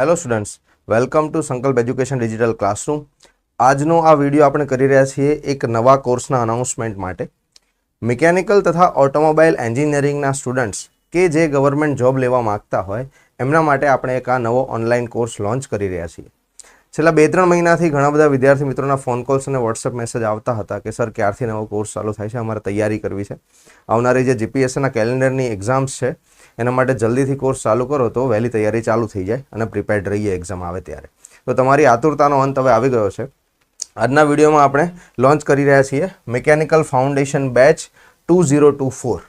Hello students welcome to Sankalp education digital classroom આજનો આ video આપણે કરી રહ્યા છીએ એક નવા કોર્સના અનાઉન્સમેન્ટ માટે. મિકેનિકલ તથા ઓટોમોબાઈલ એન્જિનિયરિંગના સ્ટુડન્ટ્સ કે જે ગવર્મેન્ટ જોબ લેવા માગતા હોય, એમના માટે આપણે એક આ નવો ઓનલાઈન કોર્સ લોન્ચ કરી રહ્યા છીએ. છેલ્લા બે ત્રણ મહિનાથી ઘણા બધા વિદ્યાર્થી મિત્રોના ફોન કોલ્સ અને વોટ્સઅપ મેસેજ આવતા હતા કે સર ક્યારથી નવો કોર્સ ચાલુ થાય છે? અમારે તૈયારી કરવી છે. આવનારી જે જીપીએસસીના કેલેન્ડરની એક્ઝામ્સ છે એના માટે જલ્દીથી કોર્સ ચાલુ કરો તો વહેલી તૈયારી ચાલુ થઈ જાય અને પ્રિપેર્ડ રહીએ એક્ઝામ આવે ત્યારે. તો તમારી આતુરતાનો અંત હવે આવી ગયો છે. આજના વિડીયોમાં આપણે લોન્ચ કરી રહ્યા છીએ mechanical foundation batch two zero two four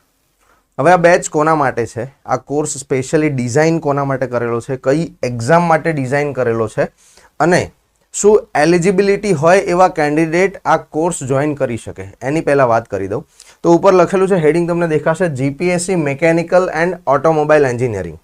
હવે આ બેચ કોના માટે છે? આ કોર્સ સ્પેશિયલી ડિઝાઇન કોના માટે કરેલો છે? કઈ એક્ઝામ માટે ડિઝાઇન કરેલો છે? અને શું એલિજિબિલિટી હોય એવા કેન્ડિડેટ આ કોર્સ જોઈન કરી શકે? એની પહેલાં વાત કરી દઉં. તો ઉપર લખેલું છે હેડિંગ તમને દેખાશે GPSC mechanical and automobile engineering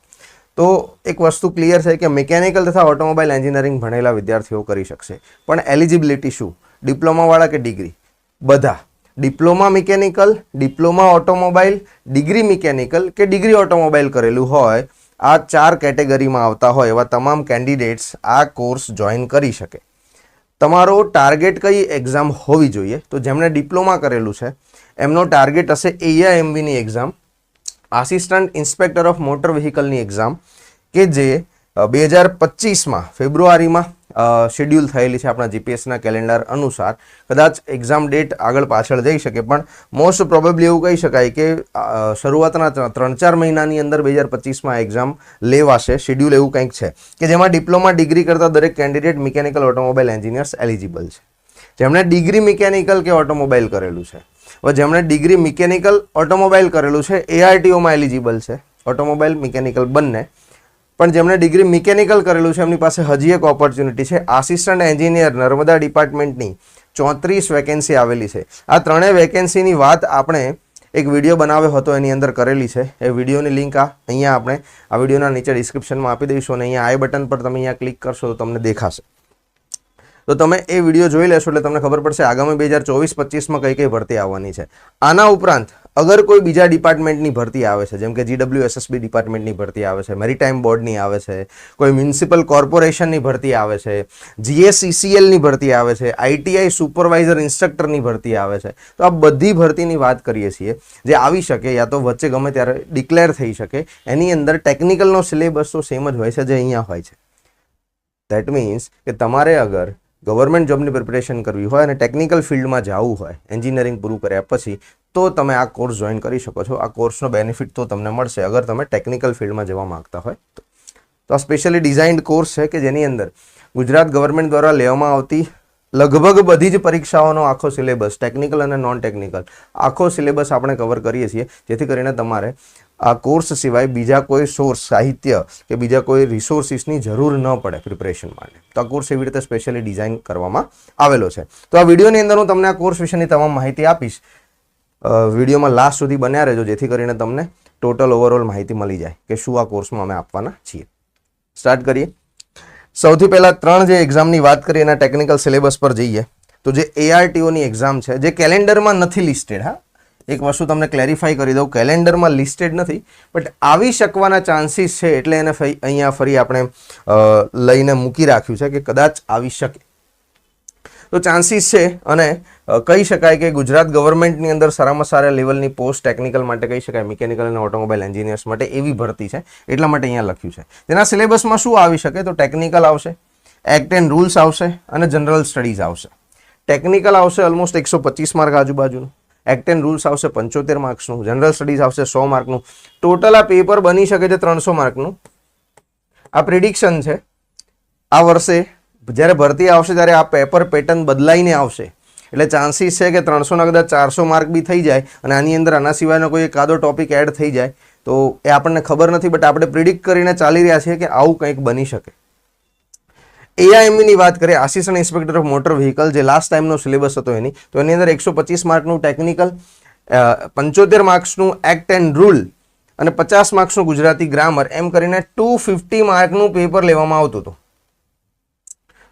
તો એક વસ્તુ ક્લિયર છે કે મિકેનિકલ તથા ઓટોમોબાઈલ એન્જિનિયરિંગ ભણેલા વિદ્યાર્થીઓ કરી શકશે. પણ એલિજિબિલિટી શું? ડિપ્લોમાવાળા કે ડિગ્રી બધા. Diploma mechanical diploma automobile degree mechanical કે ડિગ્રી ઓટોમોબાઈલ કરેલું હોય, આ ચાર કેટેગરીમાં આવતા હોય એવા તમામ કેન્ડિડેટ્સ આ કોર્સ જોઈન કરી શકે. તમારો ટાર્ગેટ કઈ એક્ઝામ હોવી જોઈએ? તો જેમણે ડિપ્લોમા કરેલું છે એમનો ટાર્ગેટ હશે એઆઈએમવીની exam assistant inspector of motor વ્હીકલની exam કે જે બે હજાર પચીસમાં, ફેબ્રુઆરીમાં શેડ્યુલ થયેલી છે આપણા જીપીએસના કેલેન્ડર અનુસાર. કદાચ એક્ઝામ ડેટ આગળ પાછળ જઈ શકે, પણ મોસ્ટ પ્રોબેબલી એવું કહી શકાય કે શરૂઆતના ત્રણ ચાર મહિનાની અંદર બે હજાર પચીસમાં એક્ઝામ લેવાશે શેડ્યુલ એવું કંઈક છે, કે જેમાં ડિપ્લોમા ડિગ્રી કરતા દરેક candidate mechanical automobile engineers eligible છે. જેમણે ડિગ્રી મિકેનિકલ કે ઓટોમોબાઈલ કરેલું છે. જેમણે ડિગ્રી મિકેનિકલ ઓટોમોબાઈલ કરેલું છે એઆરટીઓમાં એલિજિબલ છે, ઓટોમોબાઈલ મિકેનિકલ બંને. પણ જેમણે ડિગ્રી મિકેનિકલ કરેલું છે, એમની પાસે હજી એક ઓપોર્ચ્યુનિટી છે. આસિસ્ટન્ટ એન્જિનિયર નર્મદા ડિપાર્ટમેન્ટની ચોત્રીસ વેકેન્સી આવેલી છે. આ ત્રણેય વેકેન્સીની વાત આપણે એક વીડિયો બનાવ્યો હતો, એની અંદર કરેલી છે. એ વિડીયોની લિંક આ અહીંયા આપણે આ વિડીયોના નીચે ડિસ્ક્રિપ્શનમાં આપી દઈશું અને અહીંયા આઈ બટન પર તમે અહીંયા ક્લિક કરશો તો તમને દેખાશે. તો તમે એ વીડિયો જોઈ લેશો એટલે તમને ખબર પડશે આગામી બે હજાર ચોવીસ પચીસમાં કઈ કઈ ભરતી આવવાની છે. આના ઉપરાંત, અગર કોઈ બીજા ડિપાર્ટમેન્ટની ભરતી આવે છે, જેમ કે જીડબ્લ્યુ એસએસબી ડિપાર્ટમેન્ટની ભરતી આવે છે મેરીટાઈમ બોર્ડની આવે છે, કોઈ મ્યુનિસિપલ કોર્પોરેશનની ભરતી આવે છે જીએસસીસીએલની ભરતી આવે છે આઈટીઆઈ સુપરવાઇઝર ઇન્સ્ટ્રક્ટરની ભરતી આવે છે, તો આ બધી ભરતીની વાત કરીએ છીએ, જે આવી શકે યા તો વચ્ચે ગમે ત્યારે ડિક્લેર થઈ શકે, એની અંદર ટેકનિકલનો સિલેબસ તો સેમ જ હોય છે જે અહીંયા હોય છે. દેટ મીન્સ કે તમારે અગર ગવર્મેન્ટ જોબની પ્રિપેરેશન કરવી હોય અને ટેકનિકલ ફિલ્ડમાં જવું હોય એન્જિનિયરિંગ પૂરું કર્યા પછી, તો તમે આ કોર્સ જોઈન કરી શકો છો. આ કોર્સનો બેનિફિટ તો તમને મળશે અગર તમે ટેકનિકલ ફિલ્ડમાં જવા માંગતા હોય તો. તો આ સ્પેશિયલી ડિઝાઇન્ડ કોર્સ છે કે જેની અંદર ગુજરાત ગવર્મેન્ટ દ્વારા લેવામાં આવતી લગભગ બધી જ પરીક્ષાઓનો આખો સિલેબસ ટેકનિકલ અને નોન ટેકનિકલ આખો સિલેબસ આપણે કવર કરીએ છીએ. જેથી કરીને તમારે આ કોર્સ સિવાય બીજા કોઈ સોર્સ સાહિત્ય કે બીજા કોઈ રિસોર્સિસની જરૂર ન પડે પ્રિપરેશન માટે. તો આ કોર્સ એવી રીતે સ્પેશિયલી ડિઝાઇન કરવામાં આવેલો છે. તો આ વિડીયોની અંદર હું તમને આ કોર્સ વિશેની તમામ માહિતી આપીશ. વિડીયોમાં લાસ્ટ સુધી બન્યા રહેજો, જેથી કરીને તમને ટોટલ ઓવરઓલ માહિતી મળી જાય કે શું આ કોર્સમાં અમે આપવાના છીએ. સ્ટાર્ટ કરીએ. સૌથી પહેલાં ત્રણ જે એક્ઝામની વાત કરીએ એના ટેકનિકલ સિલેબસ પર જઈએ. તો જે એઆરટીઓની એક્ઝામ છે, જે કેલેન્ડરમાં નથી લિસ્ટેડ હા. એક વસ્તુ તમને ક્લેરિફાઈ કરી દઉં, કેલેન્ડરમાં લિસ્ટેડ નથી બટ આવી શકવાના ચાન્સીસ છે એટલે એને અહીંયા ફરી આપણે લઈને મૂકી રાખ્યું છે કે કદાચ આવી શકે. તો ચાન્સીસ છે અને કહી શકાય કે ગુજરાત ગવર્મેન્ટની અંદર સારામાં સારા લેવલની પોસ્ટ ટેકનિકલ માટે કહી શકાય મિકેનિકલ અને ઓટોમોબાઈલ એન્જિનિયર્સ માટે એવી ભરતી છે. એટલા માટે અહીંયા લખ્યું છે. તેના સિલેબસમાં શું આવી શકે? તો ટેકનિકલ આવશે એક્ટ એન્ડ રૂલ્સ આવશે અને જનરલ સ્ટડીઝ આવશે. ટેકનિકલ આવશે ઓલમોસ્ટ એકસો પચીસ માર્ક આજુબાજુનું. એક્ટ એન્ડ રૂલ્સ આવશે પંચોતેર માર્ક્સનું જનરલ સ્ટડીઝ આવશે સો માર્કનું ટોટલ આ પેપર બની શકે છે ત્રણસો માર્કનું આ પ્રિડિક્શન છે. આ વર્ષે જ્યારે ભરતી આવશે ત્યારે આ પેપર પેટર્ન બદલાઈને આવશે. એટલે ચાન્સીસ છે કે ત્રણસોના કદાચ ચારસો માર્ક બી થઈ જાય અને આની અંદર આના સિવાયનો કોઈ એકાદો ટોપિક એડ થઈ જાય, તો એ આપણને ખબર નથી બટ આપણે પ્રિડિક્ટ કરીને ચાલી રહ્યા છીએ કે આવું કંઈક બની શકે. એઆઈએમની વાત કરીએ assistant inspector of motor vehicle જે લાસ્ટ ટાઈમનો સિલેબસ હતો એની, તો એની અંદર એકસો પચીસ માર્કનું ટેકનિકલ પંચોતેર માર્ક્સનું એક્ટ એન્ડ રૂલ અને પચાસ માર્ક્સનું ગુજરાતી ગ્રામર એમ કરીને ટુ ફિફ્ટી માર્કનું પેપર લેવામાં આવતું હતું.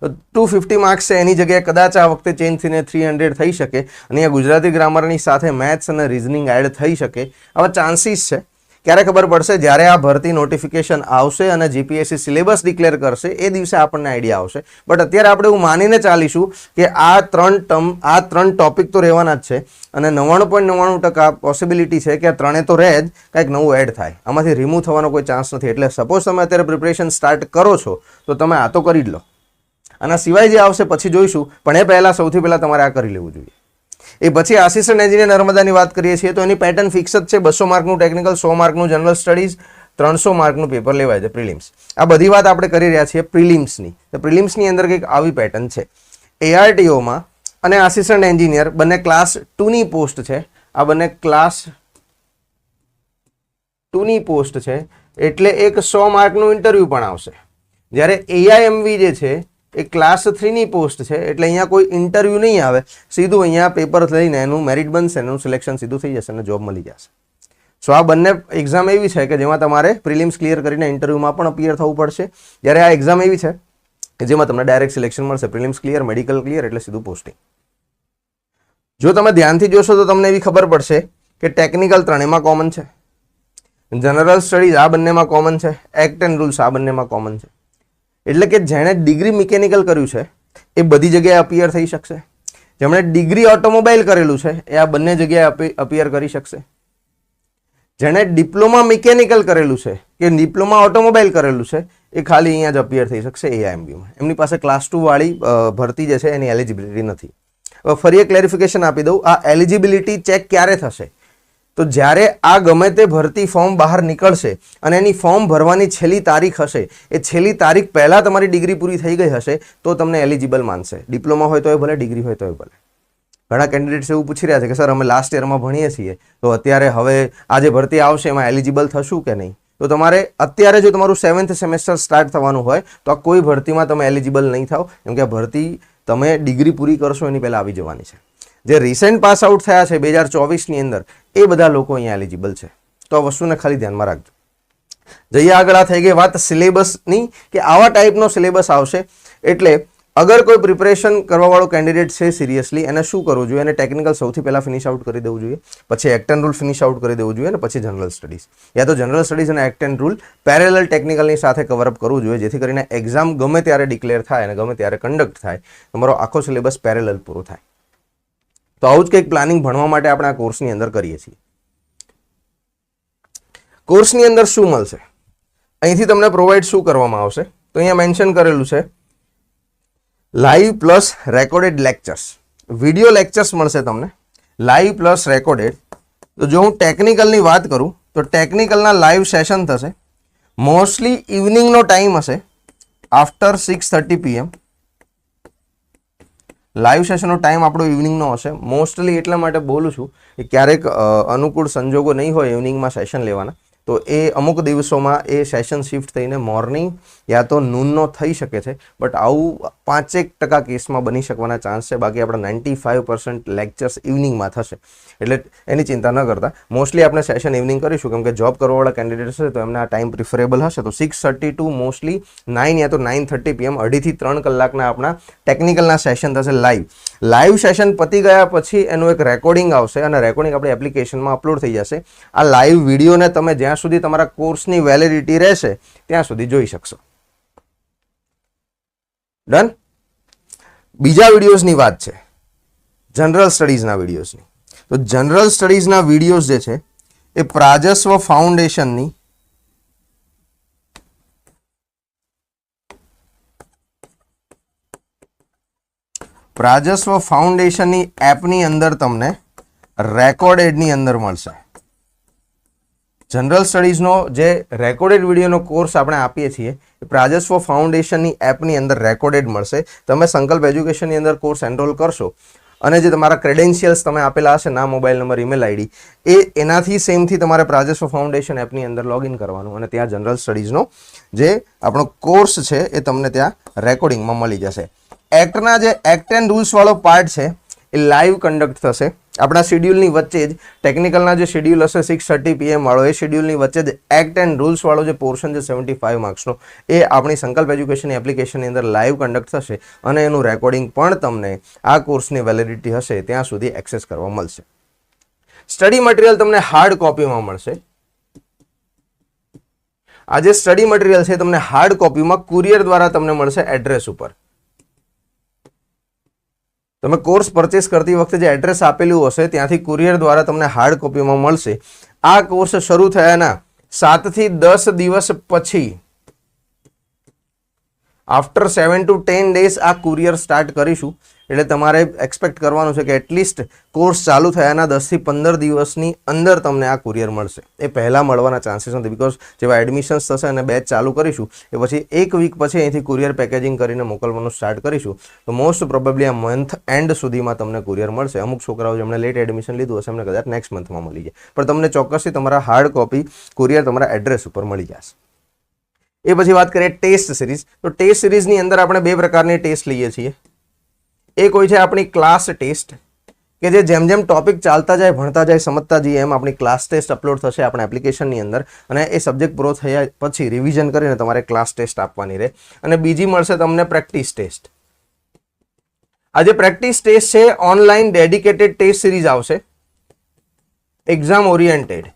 ટુ ફિફ્ટી માર્ક્સ છે, એની જગ્યાએ કદાચ આ વખતે ચેન્જ થઈને થ્રી હંડ્રેડ થઈ શકે અને અહીંયા ગુજરાતી ગ્રામરની સાથે મેથ્સ અને રિઝનિંગ એડ થઈ શકે આવા ચાન્સીસ છે. ક્યારે ખબર પડશે? જ્યારે આ ભરતી નોટિફિકેશન આવશે અને જીપીએસસી સિલેબસ ડિક્લેર કરશે, એ દિવસે આપણને આઈડિયા આવશે. બટ અત્યારે આપણે એવું માનીને ચાલીશું કે આ ત્રણ ટર્મ આ ત્રણ ટોપિક તો રહેવાના જ છે અને નવ્વાણું પોઈન્ટ નવ્વાણું ટકા પોસિબિલિટી છે કે આ ત્રણે તો રહે જ, કંઈક નવું એડ થાય. આમાંથી રિમૂવ થવાનો કોઈ ચાન્સ નથી. એટલે સપોઝ તમે અત્યારે પ્રિપરેશન સ્ટાર્ટ કરો છો, તો તમે આ તો કરી જ લો. આના સિવાય જે આવશે પછી જોઈશું, પણ એ પહેલાં સૌથી પહેલાં તમારે આ કરી લેવું જોઈએ. એ પછી આસિસ્ટન્ટ એન્જિનિયર નર્મદાની વાત કરીએ છીએ, તો એની પેટર્ન ફિક્સ જ છે, બસો માર્કનું ટેકનિકલ સો માર્કનું જનરલ સ્ટડીઝ ત્રણસો માર્કનું પેપર લેવાય છે પ્રિલિમ્સ આ બધી વાત આપણે કરી રહ્યા છીએ પ્રિલિમ્સની તો પ્રિલિમ્સની અંદર કંઈક આવી પેટર્ન છે. એઆરટીઓમાં અને આસિસ્ટન્ટ એન્જિનિયર બંને ક્લાસ ટુની પોસ્ટ છે. આ બંને ક્લાસ ટુની પોસ્ટ છે, એટલે એક સો માર્કનું ઇન્ટરવ્યૂ પણ આવશે. જ્યારે એઆઈએમવી જે છે એ ક્લાસ થ્રીની પોસ્ટ છે, એટલે અહીંયા કોઈ ઇન્ટરવ્યૂ નહીં આવે. સીધું અહીંયા પેપર લઈને એનું મેરિટ બનશે એનું સિલેક્શન સીધું થઈ જશે અને જોબ મળી જશે. સો આ બંને એક્ઝામ એવી છે કે જેમાં તમારે પ્રિલિમ્સ ક્લિયર કરીને ઇન્ટરવ્યૂમાં પણ અપિયર થવું પડશે. જ્યારે આ એક્ઝામ એવી છે કે જેમાં તમને ડાયરેક્ટ સિલેક્શન મળશે પ્રિલિમ્સ ક્લિયર મેડિકલ ક્લિયર એટલે સીધું પોસ્ટિંગ જો તમે ધ્યાનથી જોશો તો તમને એવી ખબર પડશે કે ટેકનિકલ ત્રણેયમાં કોમન છે. જનરલ સ્ટડીઝ આ બંનેમાં કોમન છે. એક્ટ એન્ડ રૂલ્સ આ બંનેમાં કોમન છે. એટલે કે જેણે ડિગ્રી મિકેનિકલ કર્યું છે, એ બધી જગ્યાએ અપિયર થઈ શકશે. જેમણે ડિગ્રી ઓટોમોબાઈલ કરેલું છે, એ આ બંને જગ્યાએ અપિયર કરી શકશે. જેણે ડિપ્લોમા મિકેનિકલ કરેલું છે, કે ડિપ્લોમા ઓટોમોબાઈલ કરેલું છે, એ ખાલી અહીંયા જ અપિયર થઈ શકશે એઆઈએમબીમાં એમની પાસે ક્લાસ ટુવાળી ભરતી જે છે, એની એલિજિબિલિટી નથી. હવે ફરી એક ક્લેરિફિકેશન આપી દઉં. આ એલિજિબિલિટી ચેક ક્યારે થશે? તો જ્યારે આ ગમે તે ભરતી ફોર્મ બહાર નીકળશે અને એની ફોર્મ ભરવાની છેલ્લી તારીખ હશે, એ છેલ્લી તારીખ પહેલાં તમારી ડિગ્રી પૂરી થઈ ગઈ હશે, તો તમને એલિજિબલ માનશે. ડિપ્લોમા હોય તો એ ભલે ડિગ્રી હોય તો એ ભલે. ઘણા કેન્ડિડેટ્સ એવું પૂછી રહ્યા છે કે, સર, અમે લાસ્ટ યરમાં ભણીએ છીએ. તો અત્યારે હવે આ જે ભરતી આવશે, એમાં એલિજિબલ થશું કે નહીં? તો તમારે અત્યારે જો તમારું સેવન્થ સેમેસ્ટર સ્ટાર્ટ થવાનું હોય, તો આ કોઈ ભરતીમાં તમે એલિજિબલ નહીં થાવ. કેમ કે આ ભરતી તમે ડિગ્રી પૂરી કરશો એની પહેલાં આવી જવાની છે. જે રિસેન્ટ પાસ આઉટ થયા છે બે હજાર ચોવીસની અંદર, એ બધા લોકો અહીંયા એલિજિબલ છે. તો આ વસ્તુને ખાલી ધ્યાનમાં રાખજો. જઈએ આગળ, આ થઈ ગઈ વાત સિલેબસની, કે આવા ટાઈપનો સિલેબસ આવશે. એટલે અગર કોઈ પ્રિપરેશન કરવાવાળો કેન્ડિડેટ છે સિરિયસલી એને શું કરવું જોઈએ? એને ટેકનિકલ સૌથી પહેલાં ફિનિશ આઉટ કરી દેવું જોઈએ. પછી act and rule finish out કરી દેવું જોઈએ અને પછી જનરલ સ્ટડીઝ યા તો જનરલ સ્ટડીઝ અને એક્ટ એન્ડ રૂલ પેરેલલ ટેકનિકલની સાથે કવરઅપ કરવું જોઈએ, જેથી કરીને એક્ઝામ ગમે ત્યારે ડિક્લેર થાય અને ગમે ત્યારે કન્ડક્ટ થાય. તમારો આખો સિલેબસ પેરેલલ પૂરો થાય. તો આવું જ કંઈક પ્લાનિંગ ભણવા માટે આપણે આ કોર્સની અંદર કરીએ છીએ. કોર્સની અંદર શું મળશે? અહીંથી તમને પ્રોવાઈડ શું કરવામાં આવશે? તો અહીંયા મેન્શન કરેલું છે live plus recorded lectures video lectures મળશે તમને. લાઈવ પ્લસ રેકોર્ડેડ તો જો હું ટેકનિકલની વાત કરું, તો ટેકનિકલના લાઈવ સેશન થશે. મોસ્ટલી ઇવનિંગનો ટાઈમ હશે after six thirty PM live સેશનનો time આપણો ઇવનિંગનો હશે. મોસ્ટલી એટલા માટે બોલું છું કે ક્યારેક અનુકૂળ સંજોગો નહીં હોય ઇવનિંગમાં સેશન લેવાના. તો એ અમુક દિવસોમાં એ સેશન શિફ્ટ થઈને મોર્નિંગ યા તો નૂનનો થઈ શકે છે બટ આવું પાંચેક ટકા કેસમાં બની શકવાના ચાન્સ છે. બાકી આપણા નાઇન્ટી ફાઇવ પર્સન્ટ લેક્ચર્સ ઇવનિંગમાં થશે. એટલે એની ચિંતા ન કરતા. મોસ્ટલી આપણે સેશન ઇવનિંગ કરીશું, કેમ કે જોબ કરવાવાળા કેન્ડિડેટ હશે તો એમને આ ટાઈમ પ્રિફરેબલ હશે. તો six thirty to mostly nine યા તો નાઇન થર્ટી પીએમ અઢીથી ત્રણ કલાકના આપણા ટેકનિકલના સેશન થશે લાઈવ લાઈવ સેશન પતી ગયા પછી એનું એક રેકોર્ડિંગ આવશે અને રેકોર્ડિંગ આપણી એપ્લિકેશનમાં અપલોડ થઈ જશે. આ લાઈવ વિડીયોને તમે જ્યાં સુધી તમારા કોર્સની વેલિડિટી રહેશે, ત્યાં સુધી જોઈ શકશો. ડન બીજા વિડીયોઝની વાત છે. જનરલ સ્ટડીઝના વિડીયોઝની તો જનરલ સ્ટડીઝના વિડીયોઝ જે છે, એ પ્રાજસ્વ ફાઉન્ડેશનની પ્રાજસ્વ ફાઉન્ડેશનની એપની અંદર તમને રેકોર્ડેડની અંદર મળશે. જનરલ સ્ટડીઝનો જે રેકોર્ડેડ વિડીયોનો કોર્સ આપણે આપીએ છીએ, એ પ્રાજસ્વ ફાઉન્ડેશનની એપની અંદર રેકોર્ડેડ મળશે. તમે સંકલ્પ એજ્યુકેશનની અંદર કોર્સ એનરોલ કરશો અને જે તમારા ક્રેડેન્શિયલ્સ તમે આપેલા હશે, ના મોબાઈલ નંબર, ઈમેલ આઈડી, એ એનાથી સેમથી તમારે પ્રાજસ્વ ફાઉન્ડેશન એપની અંદર લોગિન કરવાનું અને ત્યાં જનરલ સ્ટડીઝનો જે આપણો કોર્સ છે, એ તમને ત્યાં રેકોર્ડિંગમાં મળી જશે. એક્ટના જે એક્ટ એન્ડ રૂલ્સવાળો પાર્ટ છે, એ લાઈવ કન્ડક્ટ થશે. આપણા શેડ્યુલની વચ્ચે જ ટેકનિકલના જે શેડ્યુલ હશે સિક્સ થર્ટી પીએમ વાળો, એ શેડ્યુલની વચ્ચે જ એક્ટ એન્ડ રૂલ્સ વાળો જે પોર્શન છે સેવન્ટી ફાઇવ માર્ક્સનો એ આપણી સંકલ્પ એજ્યુકેશનની એપ્લિકેશનની અંદર લાઈવ કન્ડક્ટ થશે અને એનું રેકોર્ડિંગ પણ તમને આ કોર્સની વેલિડિટી હશે, ત્યાં સુધી એક્સેસ કરવા મળશે. સ્ટડી મટીરિયલ તમને હાર્ડ કોપીમાં મળશે. આ જે સ્ટડી મટીરિયલ છે તમને હાર્ડ કોપીમાં કુરિયર દ્વારા તમને મળશે એડ્રેસ ઉપર. તમે કોર્સ પરચેસ કરતી વખતે જે એડ્રેસ આપેલું હશે, ત્યાંથી કુરિયર દ્વારા તમને હાર્ડ કોપીમાં મળશે. આ કોર્સ શરૂ થયાના સાતથી દસ દિવસ પછી after seven to ten days આ કુરિયર સ્ટાર્ટ કરીશું, એટલે તમારે એક્સપેક્ટ કરવાનું છે કે એટલીસ્ટ કોર્સ ચાલુ થયાના દસથી પંદર દિવસની અંદર તમને આ કુરિયર મળશે. એ પહેલાં મળવાના ચાન્સીસ નથી બિકોઝ જેવા એડમિશન્સ થશે અને બેચ ચાલુ કરીશું, એ પછી એક વીક પછી અહીંથી કુરિયર પેકેજિંગ કરીને મોકલવાનું સ્ટાર્ટ કરીશું, તો મોસ્ટ પ્રોબેબલી આ મંથ એન્ડ સુધીમાં તમને કુરિયર મળશે. અમુક છોકરાઓ જેમણે લેટ એડમિશન લીધું હશે એમને કદાચ નેક્સ્ટ મંથમાં મળી જાય. પણ તમને ચોક્કસથી તમારા હાર્ડ કોપી કુરિયર તમારા એડ્રેસ ઉપર મળી જશે. એ પછી વાત કરીએ ટેસ્ટ સિરીઝ. તો ટેસ્ટ સિરીઝની અંદર આપણે બે પ્રકારની ટેસ્ટ લઈએ છીએ. એક હોય છે આપણી ક્લાસ ટેસ્ટ, કે જે જેમ જેમ ટોપિક ચાલતા જાય, ભણતા જાય, સમજતા જઈએ, એમ આપણી ક્લાસ ટેસ્ટ અપલોડ થશે આપણા એપ્લિકેશનની અંદર અને એ સબ્જેક્ટ પૂરો થયા પછી રિવિઝન કરીને તમારે ક્લાસ ટેસ્ટ આપવાની રહે. અને બીજી મળશે તમને પ્રેક્ટિસ ટેસ્ટ. આ જે પ્રેક્ટિસ ટેસ્ટ છે ઓનલાઈન ડેડિકેટેડ ટેસ્ટ સિરીઝ આવશે. એક્ઝામ ઓરિએન્ટેડ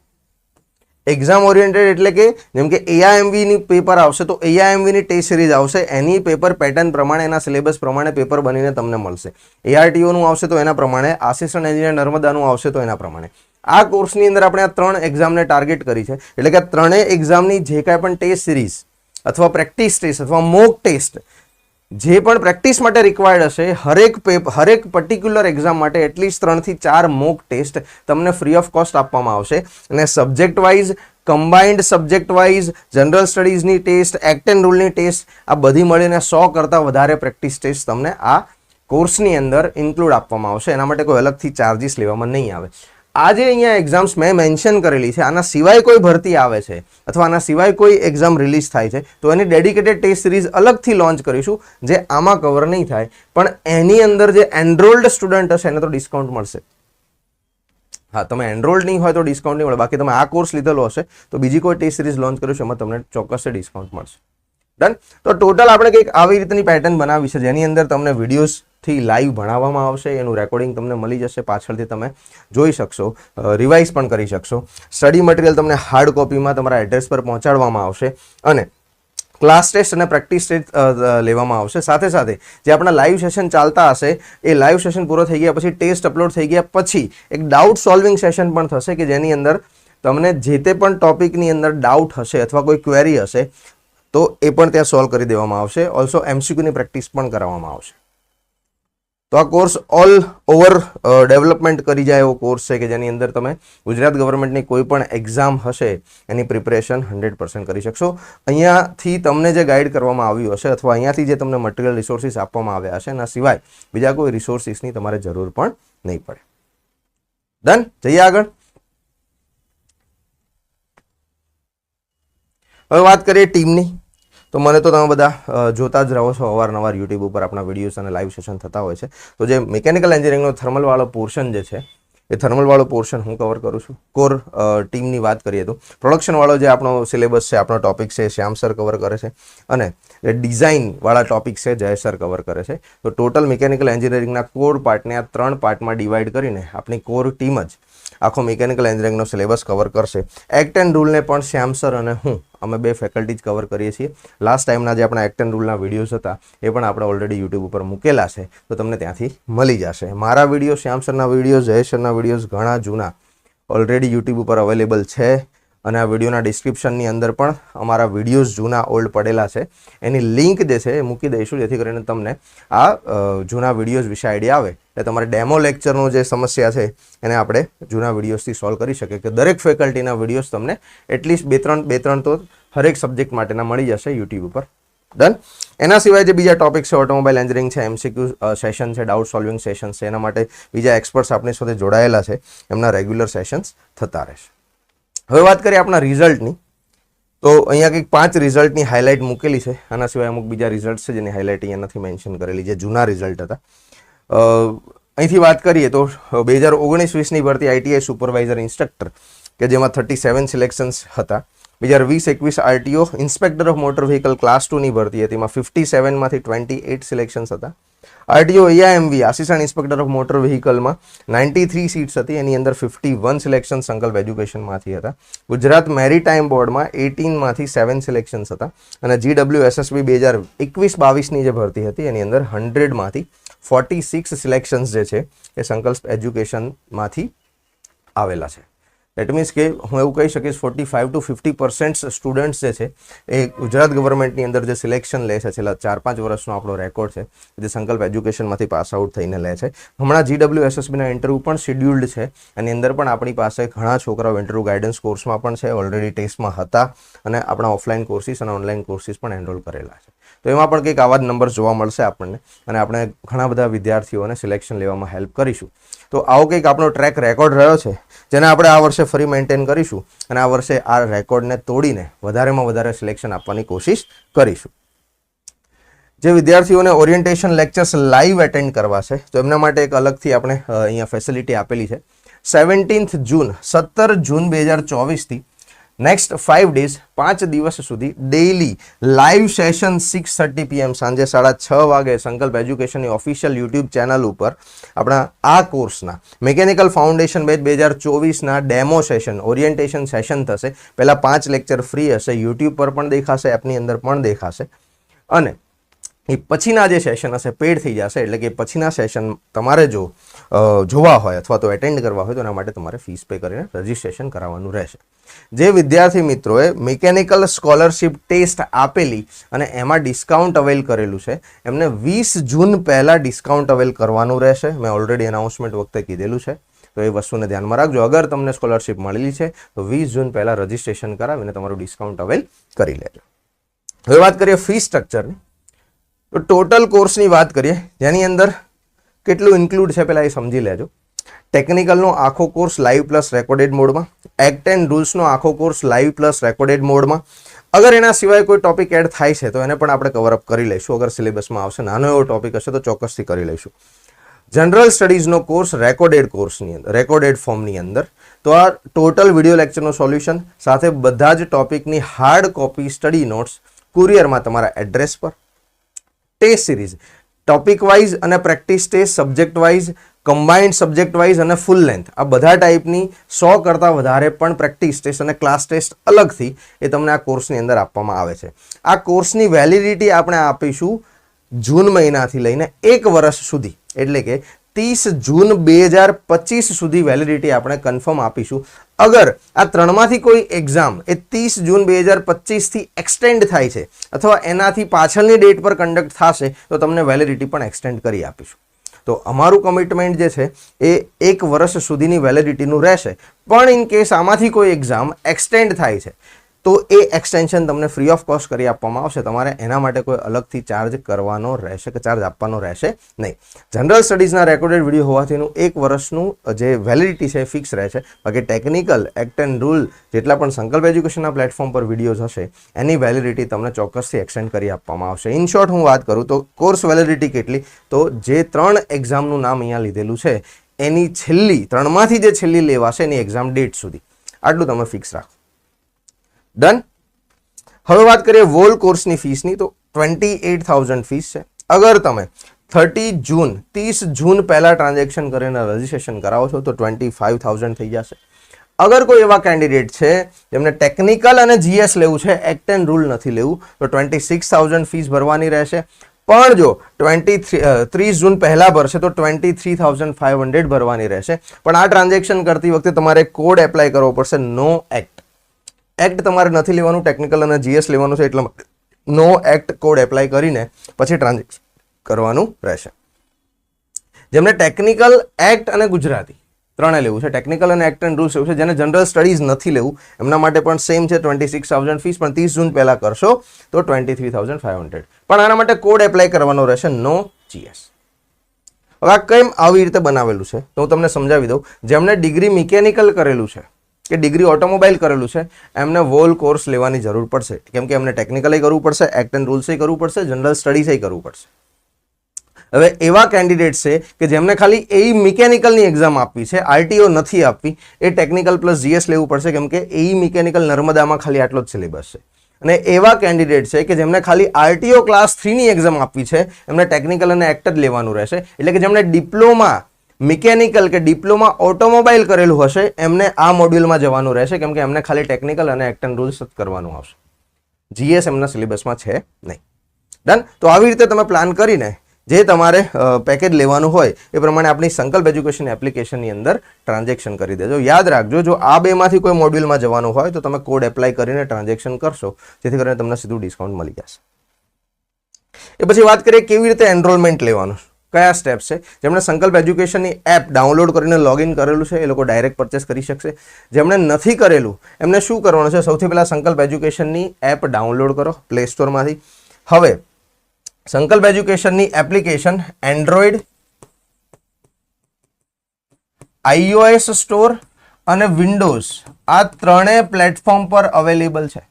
એક્ઝામ ઓરિએન્ટેડ એટલે કે જેમ કે એઆઈએમવીની પેપર આવશે તો એઆઈએમવીની ટેસ્ટ સિરીઝ આવશે. એની પેપર પેટર્ન પ્રમાણે, એના સિલેબસ પ્રમાણે પેપર બનીને તમને મળશે. એઆરટીઓનું આવશે તો એના પ્રમાણે. આસિસ્ટન્ટ એન્જિનિયર નર્મદાનું આવશે તો એના પ્રમાણે. આ કોર્સની અંદર આપણે આ ત્રણ એક્ઝામને ટાર્ગેટ કરી છે. એટલે કે આ ત્રણેય એક્ઝામની જે કાંઈ પણ ટેસ્ટ સિરીઝ અથવા પ્રેક્ટિસ ટેસ્ટ અથવા મોક ટેસ્ટ જે પણ પ્રેક્ટિસ માટે રિક્વાયર્ડ હશે, હરેક પેપ હરેક પર્ટિક્યુલર એક્ઝામ માટે એટલીસ્ટ ત્રણથી ચાર મોક ટેસ્ટ તમને ફ્રી ઓફ કોસ્ટ આપવામાં આવશે. અને subject wise combined subject wise general સ્ટડીઝની test act and રૂલની ટેસ્ટ આ બધી મળીને સો કરતાં વધારે પ્રેક્ટિસ ટેસ્ટ તમને આ કોર્સની અંદર ઇન્ક્લુડ આપવામાં આવશે. એના માટે કોઈ અલગથી ચાર્જિસ લેવામાં નહીં આવે. આ જે અહીંયા એક્ઝામ્સ મેં મેન્શન કરેલી છે. આના સિવાય કોઈ ભરતી આવે છે અથવા આના સિવાય કોઈ એક્ઝામ રિલીઝ થાય છે, તો એની ડેડિકેટેડ ટેસ્ટ સિરીઝ અલગથી લોન્ચ કરીશું, જે આમાં કવર નહીં થાય. પણ એની અંદર જે એનરોલ્ડ સ્ટુડન્ટ હશે, એને તો ડિસ્કાઉન્ટ મળશે. હા, તમે એનરોલ્ડ નહીં હોય તો ડિસ્કાઉન્ટ નહીં મળે. બાકી તમે આ કોર્સ લીધેલો હશે, તો બીજી કોઈ ટેસ્ટ સિરીઝ લોન્ચ કરીશું એમાં તમને ચોક્કસ ડિસ્કાઉન્ટ મળશે. ડન તો ટોટલ આપણે કંઈક આવી રીતની પેટર્ન બનાવી છે, જેની અંદર તમને વિડીયોઝથી લાઈવ ભણાવવામાં આવશે, એનું રેકોર્ડિંગ તમને મળી જશે, પાછળથી તમે જોઈ શકશો રિવાઇઝ પણ કરી શકશો. સ્ટડી મટીરિયલ તમને હાર્ડ કોપીમાં તમારા એડ્રેસ પર પહોંચાડવામાં આવશે અને ક્લાસ ટેસ્ટ અને પ્રેક્ટિસ ટેસ્ટ લેવામાં આવશે. સાથે સાથે જે આપણા લાઈવ સેશન ચાલતા હશે, એ લાઈવ સેશન પૂરો થઈ ગયા પછી ટેસ્ટ અપલોડ થઈ ગયા પછી એક ડાઉટ સોલ્વિંગ સેશન પણ થશે કે જેની અંદર તમને જે તે પણ ટોપિકની અંદર ડાઉટ હશે અથવા કોઈ ક્વેરી હશે, તો એ પણ ત્યાં સોલ્વ કરી દેવામાં આવશે. ઓલ્સો એમસીક્યુની પ્રેક્ટિસ પણ કરાવવામાં આવશે. તો આ કોર્સ ઓલ ઓવર ડેવલપમેન્ટ કરી જાય એવો કોર્સ છે કે જેની અંદર તમે ગુજરાત ગવર્મેન્ટની કોઈ પણ એક્ઝામ હશે, એની પ્રિપરેશન હંડ્રેડ પર્સન્ટ કરી શકશો. અહીંયાથી તમને જે ગાઈડ કરવામાં આવ્યું હશે અથવા અહીંયાથી જે તમને મટીરિયલ રિસોર્સિસ આપવામાં આવ્યા હશે, એના સિવાય બીજા કોઈ રિસોર્સિસની તમારે જરૂર પણ નહીં પડે. ડન જઈએ આગળ. હવે વાત કરીએ ટીમની તો મને તો તમે બધા જોતા જ રહો છો અવારનવાર યુટ્યુબ ઉપર આપણા વિડીયોઝ અને લાઈવ સેશન થતા હોય છે. તો જે મિકેનિકલ એન્જિનિયરિંગનો થર્મલવાળો પોર્શન જે છે, એ થર્મલવાળો પોર્શન હું કવર કરું છું. કોર ટીમની વાત કરીએ તો પ્રોડક્શનવાળો જે આપણો સિલેબસ છે, આપણો ટોપિક છે, શ્યામ સર કવર કરે છે. અને જે ડિઝાઇનવાળા ટોપિક છે, જય સર કવર કરે છે. તો ટોટલ મિકેનિકલ એન્જિનિયરિંગના કોર પાર્ટને આ ત્રણ પાર્ટમાં ડિવાઈડ કરીને આપણી કોર ટીમ જ આખો મિકેનિકલ એન્જિનિયરિંગનો સિલેબસ કવર કરશે. એક્ટ એન્ડ રૂલને પણ શ્યામ સર અને હું, અમે બે ફેકલ્ટી જ કવર કરીએ છીએ. લાસ્ટ ટાઈમના જે આપણા એક્ટ એન્ડ રૂલના વિડીયોઝ હતા, એ પણ આપણે ઓલરેડી યુટ્યુબ ઉપર મૂકેલા છે. તો તમને ત્યાંથી મળી જશે. મારા વીડિયો શ્યામ સરના વીડિયો જયેશ સરના વિડીયોઝ ઘણા જૂના. ઓલરેડી યુટ્યુબ ઉપર અવેલેબલ છે. અને આ વિડીયોના ડિસ્ક્રિપ્શનની અંદર પણ અમારા વિડીયોઝ જૂના ઓલ્ડ પડેલા છે. એની લિંક જે છે એ મૂકી દઈશું, જેથી કરીને તમને આ જૂના વિડીયોઝ વિશે આઈડિયા આવે. એટલે તમારે ડેમો લેક્ચરનો જે સમસ્યા છે, એને આપણે જૂના વિડીયોઝથી સોલ્વ કરી શકીએ કે દરેક ફેકલ્ટીના વિડીયોઝ તમને એટલીસ્ટ બે ત્રણ બે ત્રણ તો હરેક સબ્જેક્ટ માટેના મળી જશે યુટ્યુબ ઉપર. ડન એના સિવાય જે બીજા ટોપિક છે, ઓટોમોબાઈલ એન્જિનિયરિંગ છે, એમસીક્યુ સેશન છે, ડાઉટ સોલ્વિંગ સેશન છે, એના માટે બીજા એક્સપર્ટ્સ આપણી સાથે જોડાયેલા છે, એમના રેગ્યુલર સેશન્સ થતા રહેશે. હવે વાત કરીએ આપણા રિઝલ્ટની. તો અહીંયા કંઈક પાંચ રિઝલ્ટની હાઇલાઇટ મૂકેલી છે, આના સિવાય અમુક બીજા રિઝલ્ટ છે જેની હાઇલાઇટ અહીંયા નથી મેન્શન કરેલી, જે જૂના રિઝલ્ટ હતા. અહીંથી વાત કરીએ તો બે હજાર ઓગણીસ વીસની ભરતી આઈટીઆઈ સુપરવાઇઝર ઇન્સ્ટ્રક્ટર, કે જેમાં થર્ટી સેવન સિલેક્શન્સ હતા. બે હજાર વીસ, એકવીસ RTO inspector of motor vehicle class ટુની ભરતી હતી. એમાં ફિફ્ટી સેવનમાંથી ટ્વેન્ટી એટ સિલેક્શન્સ હતા. RTO AIMV assistant inspector of motor વ્હીકલમાં ninety three seats હતી. એની અંદર ફિફ્ટી વન સિલેક્શન સંકલ્પ એજ્યુકેશનમાંથી હતા. ગુજરાત મેરીટાઈમ બોર્ડમાં એટીનમાંથી સેવન સિલેક્શન્સ હતા. અને જીડબ્લ્યુ એસએસબી બે હજાર એકવીસ બાવીસની જે ભરતી હતી, એની અંદર હંડ્રેડમાંથી ફોર્ટી સિક્સ સિલેક્શન્સ જે છે એ સંકલ્પ એજ્યુકેશનમાંથી આવેલા છે. દેટ મીન્સ કે હું એવું કહી શકીશ forty five to fifty percent students જે છે એ ગુજરાત ગવર્મેન્ટની અંદર જે સિલેક્શન લે છે, છેલ્લા ચાર પાંચ વર્ષનો આપણો રેકોર્ડ છે જે સંકલ્પ એજ્યુકેશનમાંથી પાસ આઉટ થઈને લે છે. હમણાં જીડબલ્યુ એસએસબીના ઇન્ટરવ્યૂ પણ શિડ્યુલ્ડ છે, એની અંદર પણ આપણી પાસે ઘણા છોકરાઓ ઇન્ટરવ્યૂ ગાઈડન્સ કોર્સમાં પણ છે ઓલરેડી ટેસ્ટમાં હતા, અને આપણા ઓફલાઈન કોર્સિસ અને ઓનલાઈન કોર્સિસ પણ એનરોલ કરેલા છે. તો એમાં પણ કંઈક આવા જ નંબર જોવા મળશે આપણને અને આપણે ઘણા બધા વિદ્યાર્થીઓને સિલેક્શન લેવામાં હેલ્પ કરીશું. તો આવો કંઈક આપણો ટ્રેક રેકોર્ડ રહ્યો છે, જેને આપણે આ વર્ષે ફરી મેન્ટેન કરીશું અને આ વર્ષે આ રેકોર્ડને તોડીને વધારેમાં વધારે સિલેક્શન આપવાની કોશિશ કરીશું. જે વિદ્યાર્થીઓને ઓરિએન્ટેશન લેક્ચર્સ લાઈવ એટેન્ડ કરવા છે, તો એમના માટે એક અલગથી આપણે અહીંયા ફેસિલિટી આપેલી છે. સેવન્ટીન્થ જૂન સત્તર જૂન બે હજાર ચોવીસથી નેક્સ્ટ ફાઇવ ડેઝ પાંચ દિવસ સુધી daily live session six thirty PM સાંજે સાડા છ વાગે સંકલ્પ એજ્યુકેશનની ઓફિશિયલ યુટ્યુબ ચેનલ ઉપર આપણા આ કોર્સના મિકેનિકલ ફાઉન્ડેશન બેચ બે હજાર ચોવીસના ડેમો સેશન ઓરિએન્ટેશન સેશન થશે. પહેલાં પાંચ લેક્ચર ફ્રી હશે યુટ્યુબ પર પણ દેખાશે એપની અંદર પણ દેખાશે. અને એ પછીના જે સેશન હશે પેડ થઈ જશે. એટલે કે પછીના સેશન તમારે જો જોવા હોય અથવા તો એટેન્ડ કરવા હોય તો એના માટે તમારે ફીસ પે કરીને રજિસ્ટ્રેશન કરાવવાનું રહેશે. જે વિદ્યાર્થી મિત્રોએ મિકેનિકલ સ્કોલરશિપ ટેસ્ટ આપેલી અને એમાં ડિસ્કાઉન્ટ અવેલ કરેલું છે, એમને વીસ જૂન પહેલાં ડિસ્કાઉન્ટ અવેલ કરવાનું રહેશે. મેં ઓલરેડી એનાઉન્સમેન્ટ વખતે કીધેલું છે. તો એ વસ્તુને ધ્યાનમાં રાખજો. અગર તમને સ્કોલરશિપ મળેલી છે, તો વીસ જૂન પહેલાં રજિસ્ટ્રેશન કરાવીને તમારું ડિસ્કાઉન્ટ અવેલ કરી લેજો. હવે વાત કરીએ ફી સ્ટ્રક્ચરની તો ટોટલ કોર્સની વાત કરીએ, જેની અંદર કેટલું ઇન્ક્લુડ છે પહેલાં એ સમજી લેજો. ટેકનિકલનો આખો કોર્સ લાઈવ પ્લસ રેકોર્ડેડ મોડમાં એક્ટ એન્ડ રૂલ્સનો આખો કોર્સ લાઈવ પ્લસ રેકોર્ડેડ મોડમાં અગર એના સિવાય કોઈ ટોપિક એડ થાય છે, તો એને પણ આપણે કવરઅપ કરી લઈશું. અગર સિલેબસમાં આવશે, નાનો એવો ટોપિક હશે, તો ચોક્કસથી કરી લઈશું. જનરલ સ્ટડીઝનો કોર્સ રેકોર્ડેડ કોર્સની અંદર રેકોર્ડેડ ફોર્મની અંદર. તો આ ટોટલ વીડિયો લેક્ચરનું સોલ્યુશન સાથે બધા જ ટોપિકની હાર્ડ કોપી સ્ટડી નોટ્સ કુરિયરમાં તમારા એડ્રેસ પર ટેસ્ટ સિરીઝ. ટોપિક વાઇઝ અને practice test subject wise combined subject wise અને ફૂલ લેન્થ આ બધા ટાઈપની સો કરતાં વધારે પણ પ્રેક્ટિસ ટેસ્ટ અને ક્લાસ ટેસ્ટ અલગથી એ તમને આ કોર્સની અંદર આપવામાં આવે છે. આ કોર્સની વેલિડિટી આપણે આપીશું જૂન મહિનાથી લઈને એક વર્ષ સુધી. એટલે કે ત્રીસ જૂન બે હજાર પચીસ સુધી વેલિડિટી આપણે કન્ફર્મ આપીશું. અગર આ ત્રણમાંથી કોઈ એક્ઝામ એ ત્રીસ જૂન બે હજાર પચીસથી એક્સટેન્ડ થાય છે, અથવા એનાથી પાછળની ડેટ પર કન્ડક્ટ થશે, તો તમને વેલિડિટી પણ એક્સટેન્ડ કરી આપીશું. તો અમારું કમિટમેન્ટ જે છે, એ એક વર્ષ સુધીની વેલિડિટીનું રહેશે. પણ ઇન કેસ આમાંથી કોઈ એક્ઝામ એક્સટેન્ડ થાય છે તો એ એક્સટેન્શન તમને ફ્રી ઓફ કોસ્ટ કરી આપવામાં આવશે. તમારે એના માટે કોઈ અલગથી ચાર્જ કરવાનો રહેશે કે ચાર્જ આપવાનો રહેશે નહીં. જનરલ સ્ટડીઝના રેકોર્ડેડ વીડિયો હોવાથીનું એક વર્ષનું જે વેલિડિટી છે ફિક્સ રહે છે બાકી ટેકનિકલ એક્ટ એન્ડ રૂલ જેટલા પણ સંકલ્પ એજ્યુકેશનના પ્લેટફોર્મ પર વિડીયોઝ હશે, એની વેલિડિટી તમને ચોક્કસથી એક્સટેન્ડ કરી આપવામાં આવશે. ઇન શોર્ટ હું વાત કરું તો કોર્સ વેલિડિટી કેટલી? તો જે ત્રણ એક્ઝામનું નામ અહીંયા લીધેલું છે, એની છેલ્લી, ત્રણમાંથી જે છેલ્લી લેવાશે એની એક્ઝામ ડેટ સુધી. આટલું તમે ફિક્સ રાખો. ડન હવે વાત કરીએ વોલ કોર્સની ફીસની તો ટ્વેન્ટી એટ થાઉઝન્ડ ફીસ છે. અગર તમે થર્ટી જૂન, ત્રીસ જૂન પહેલાં ટ્રાન્ઝેક્શન કરીને રજિસ્ટ્રેશન કરાવો છો, તો ટ્વેન્ટી ફાઇવ થાઉઝન્ડ થઈ જશે. અગર કોઈ એવા કેન્ડિડેટ છે, જેમને ટેકનિકલ અને જીએસ લેવું છે એક્ટ એન્ડ રૂલ નથી લેવું, તો ટ્વેન્ટી સિક્સ થાઉઝન્ડ ફીસ ભરવાની રહેશે. પણ જો ટ્વેન્ટી ત્રીસ જૂન પહેલાં ભરશે, તો twenty three thousand five hundred ભરવાની રહેશે. પણ આ ટ્રાન્ઝેક્શન કરતી વખતે તમારે કોડ એપ્લાય કરવો પડશે નો એક્ટ એક્ટ તમારે નથી લેવાનું ટેકનિકલ અને જીએસ લેવાનું છે, એટલા નો એક્ટ કોડ એપ્લાય કરીને પછી ટ્રાન્ઝેક્શન કરવાનું રહેશે. જેમને ટેકનિકલ એક્ટ અને ગુજરાતી ત્રણે લેવું છે ટેકનિકલ અને એક્ટ એન્ડ રૂલ્સ એવું છે, જેને જનરલ સ્ટડીઝ નથી લેવું, એમના માટે પણ સેમ છે ટ્વેન્ટી સિક્સ થાઉઝન્ડ ફીસ પણ ત્રીસ જૂન પહેલાં કરશો તો twenty three thousand five hundred પણ આના માટે કોડ એપ્લાય કરવાનો રહેશે નો જીએસ હવે આ કેમ આવી રીતે બનાવેલું છે? તો હું તમને સમજાવી દઉં. જેમણે ડિગ્રી મિકેનિકલ કરેલું છે કે ડિગ્રી ઓટોમોબાઈલ કરેલું છે, એમને વોલ કોર્સ લેવાની જરૂર પડશે. કેમ કે એમને ટેકનિકલી કરવું પડશે એક્ટ એન્ડ રૂલ્સે કરવું પડશે જનરલ સ્ટડીઝે કરવું પડશે. હવે એવા કેન્ડિડેટ છે કે જેમને ખાલી એ મિકેનિકલની એક્ઝામ આપવી છે આરટીઓ નથી આપવી, એ ટેકનિકલ પ્લસ જીએસ લેવું પડશે, કેમ કે એ મિકેનિકલ નર્મદામાં ખાલી આટલો જ સિલેબસ છે. અને એવા કેન્ડિડેટ છે કે જેમને ખાલી આરટીઓ ક્લાસ થ્રીની એક્ઝામ આપવી છે, એમને ટેકનિકલ અને એક્ટ જ લેવાનું રહેશે. એટલે કે જેમણે ડિપ્લોમા મિકેનિકલ કે ડિપ્લોમા ઓટોમોબાઈલ કરેલું હશે, એમને આ મોડ્યુલમાં જવાનું રહેશે, કેમ કે એમને ખાલી ટેકનિકલ અને એક્ટ એન્ડ રૂલ્સ જ કરવાનું આવશે. જીએસ એમના સિલેબસમાં છે નહીં. ડન તો આવી રીતે તમે પ્લાન કરીને જે તમારે પેકેજ લેવાનું હોય, એ પ્રમાણે આપણી સંકલ્પ એજ્યુકેશન એપ્લિકેશનની અંદર ટ્રાન્ઝેક્શન કરી દેજો. યાદ રાખજો, જો આ બેમાંથી કોઈ મોડ્યુલમાં જવાનું હોય, તો તમે કોડ એપ્લાય કરીને ટ્રાન્ઝેક્શન કરશો, જેથી કરીને તમને સીધું ડિસ્કાઉન્ટ મળી જશે. એ પછી વાત કરીએ કેવી રીતે એનરોલમેન્ટ લેવાનું. કયા સ્ટેપ છે? જેમણે સંકલ્પ એજ્યુકેશનની એપ ડાઉનલોડ કરીને લોગિન કરેલું છે, એ લોકો ડાયરેક્ટ પરચેસ કરી શકશે. જેમણે નથી કરેલું, એમને શું કરવાનું છે? સૌથી પહેલાં સંકલ્પ એજ્યુકેશનની એપ ડાઉનલોડ કરો પ્લે સ્ટોરમાંથી હવે, સંકલ્પ એજ્યુકેશનની એપ્લિકેશન એન્ડ્રોઈડ આઈઓએસ સ્ટોર અને વિન્ડોઝ આ ત્રણેય પ્લેટફોર્મ પર અવેલેબલ છે.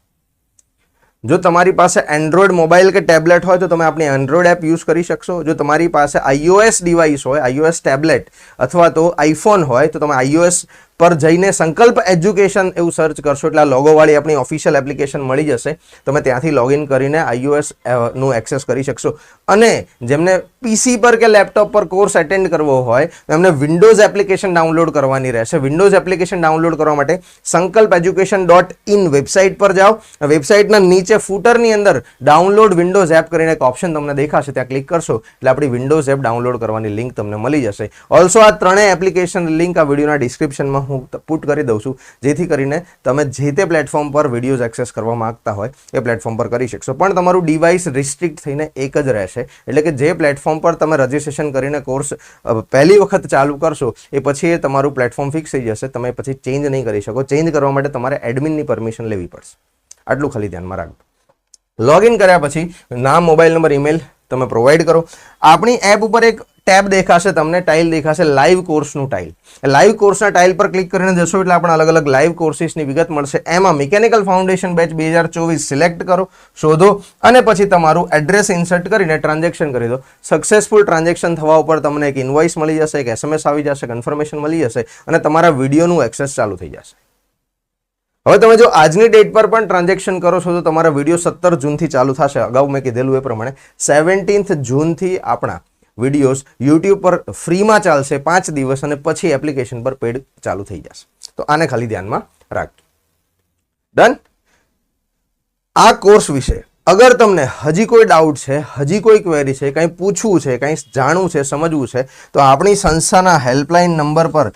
જો તમારી પાસે એન્ડ્રોઈડ મોબાઈલ કે ટેબ્લેટ હોય તો તમે આપણી એન્ડ્રોઈડ એપ યુઝ કરી શકશો. જો તમારી પાસે આઈઓએસ ડિવાઇસ હોય આઈઓએસ ટેબ્લેટ અથવા તો આઈફોન હોય, તો તમે આઈઓએસ પર જઈને સંકલ્પ એજ્યુકેશન એવું સર્ચ કરશો, એટલે આ લોગોવાળી આપણી ઓફિશિયલ એપ્લિકેશન મળી જશે. તમે ત્યાંથી લોગિન કરીને આઈયુએસનું એક્સેસ કરી શકશો. અને જેમને પીસી પર કે લેપટોપ પર કોર્સ એટેન્ડ કરવો હોય એમને વિન્ડોઝ એપ્લિકેશન ડાઉનલોડ કરવાની રહેશે. વિન્ડોઝ એપ્લિકેશન ડાઉનલોડ કરવા માટે સંકલ્પ એજ્યુકેશન ડોટ ઇન વેબસાઇટ પર જાઓ. વેબસાઇટના નીચે ફૂટરની અંદર ડાઉનલોડ વિન્ડોઝ એપ કરીને એક ઓપ્શન તમને દેખાશે. ત્યાં ક્લિક કરશો, એટલે આપણી વિન્ડોઝ એપ ડાઉનલોડ કરવાની લિંક તમને મળી જશે. ઓલ્સો આ ત્રણેય એપ્લિકેશન લિંક આ વિડીયોના ડિસ્ક્રિપ્શનમાં હું પુટ કરી દઉં છું. જેથી કરીને તમે જે તે પ્લેટફોર્મ પર વિડીયોઝ એક્સેસ કરવા માંગતા હોય, એ પ્લેટફોર્મ પર કરી શકશો. પણ તમારું ડિવાઇસ રિસ્ટ્રિક્ટ થઈને એક જ રહેશે. એટલે કે જે પ્લેટફોર્મ પર તમે રજિસ્ટ્રેશન કરીને કોર્સ પહેલી વખત ચાલુ કરશો, એ પછી એ તમારું પ્લેટફોર્મ ફિક્સ થઈ જશે. તમે પછી ચેન્જ નહીં કરી શકો. ચેન્જ કરવા માટે તમારે એડમિનની પરમિશન લેવી પડશે. આટલું ખાલી ધ્યાનમાં રાખજો. લોગિન કર્યા પછી, નામ મોબાઈલ નંબર ઈમેલ તમે પ્રોવાઈડ કરો. આપણી એપ ઉપર એક ટેબ દેખાશે, તમને ટાઇલ દેખાશે, લાઈવ કોર્સનું ટાઇલ. લાઈવ કોર્સના ટાઇલ પર ક્લિક કરીને જશો એટલે આપણે અલગ અલગ લાઈવ કોર્સિસની વિગત મળશે. એમાં મિકેનિકલ ફાઉન્ડેશન બેચ બે હજાર ચોવીસ સિલેક્ટ કરો, શોધો અને પછી તમારું એડ્રેસ ઇન્સર્ટ કરીને ટ્રાન્ઝેક્શન કરી દો. સક્સેસફુલ ટ્રાન્ઝેક્શન થવા ઉપર તમને એક ઇન્વોઇસ મળી જશે, એક એસએમએસ આવી જશે કન્ફર્મેશન મળી જશે અને તમારા વિડીયોનું એક્સેસ ચાલુ થઈ જશે. હવે તમે જો આજની ડેટ પર પણ ટ્રાન્ઝેક્શન કરો છો, તો તમારા વીડિયો સત્તર જૂનથી ચાલુ થશે. અગાઉ મેં કીધેલું એ પ્રમાણે. સેવન્ટીન્થ જૂનથી આપણા વિડીયોઝ યુટ્યુબ પર ફ્રીમાં ચાલશે પાંચ દિવસ અને પછી એપ્લિકેશન પર પેડ ચાલુ થઈ જશે. તો આને ખાલી ધ્યાનમાં રાખજો. ડન આ કોર્સ વિશે અગર તમને હજી કોઈ ડાઉટ છે, હજી કોઈ ક્વેરી છે, કંઈ પૂછવું છે, કંઈ જાણવું છે, સમજવું છે, તો આપણી સંસ્થાના હેલ્પલાઇન નંબર પર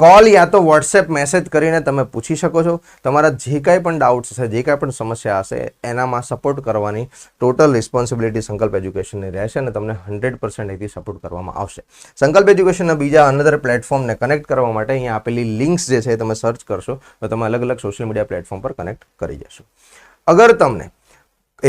કોલ યા તો વોટ્સએપ મેસેજ કરીને તમે પૂછી શકો છો. તમારા જે કાંઈ પણ ડાઉટ્સ છે જે કાંઈ પણ સમસ્યા હશે, એનામાં સપોર્ટ કરવાની ટોટલ રિસ્પોન્સિબિલિટી સંકલ્પ એજ્યુકેશનની રહેશે અને તમને હંડ્રેડ પર્સન્ટ એથી સપોર્ટ કરવામાં આવશે. સંકલ્પ એજ્યુકેશનના બીજા અનધર પ્લેટફોર્મને કનેક્ટ કરવા માટે અહીંયા આપેલી લિંક્સ જે છે તમે સર્ચ કરશો, તો તમે અલગ અલગ સોશિયલ મીડિયા પ્લેટફોર્મ પર કનેક્ટ કરી જશો. અગર તમને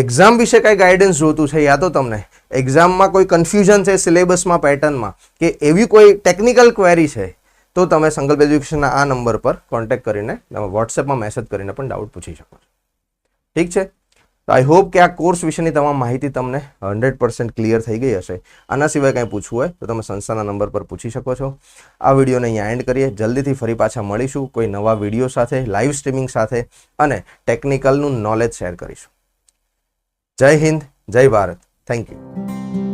એક્ઝામ વિશે કાંઈ ગાઈડન્સ જોતું છે, યા તો તમને એક્ઝામમાં કોઈ કન્ફ્યુઝન છે સિલેબસમાં પેટર્નમાં કે એવી કોઈ ટેકનિકલ ક્વેરી છે તો તમે સંકલ્પ એજ્યુકેશનના આ નંબર પર કોન્ટેક્ટ કરીને તમે વોટ્સએપમાં મેસેજ કરીને પણ ડાઉટ પૂછી શકો છો. ઠીક છે? તો આઈ હોપ કે આ કોર્સ વિશેની તમામ માહિતી તમને હંડ્રેડ પર્સન્ટ ક્લિયર થઈ ગઈ હશે. આના સિવાય કંઈ પૂછવું હોય તો તમે સંસ્થાના નંબર પર પૂછી શકો છો. આ વિડીયોને અહીંયા એન્ડ કરીએ. જલ્દીથી ફરી પાછા મળીશું. કોઈ નવા વીડિયો સાથે લાઈવ સ્ટ્રીમિંગ સાથે અને ટેકનિકલનું નોલેજ શેર કરીશું. જય હિન્દ, જય ભારત. Thank you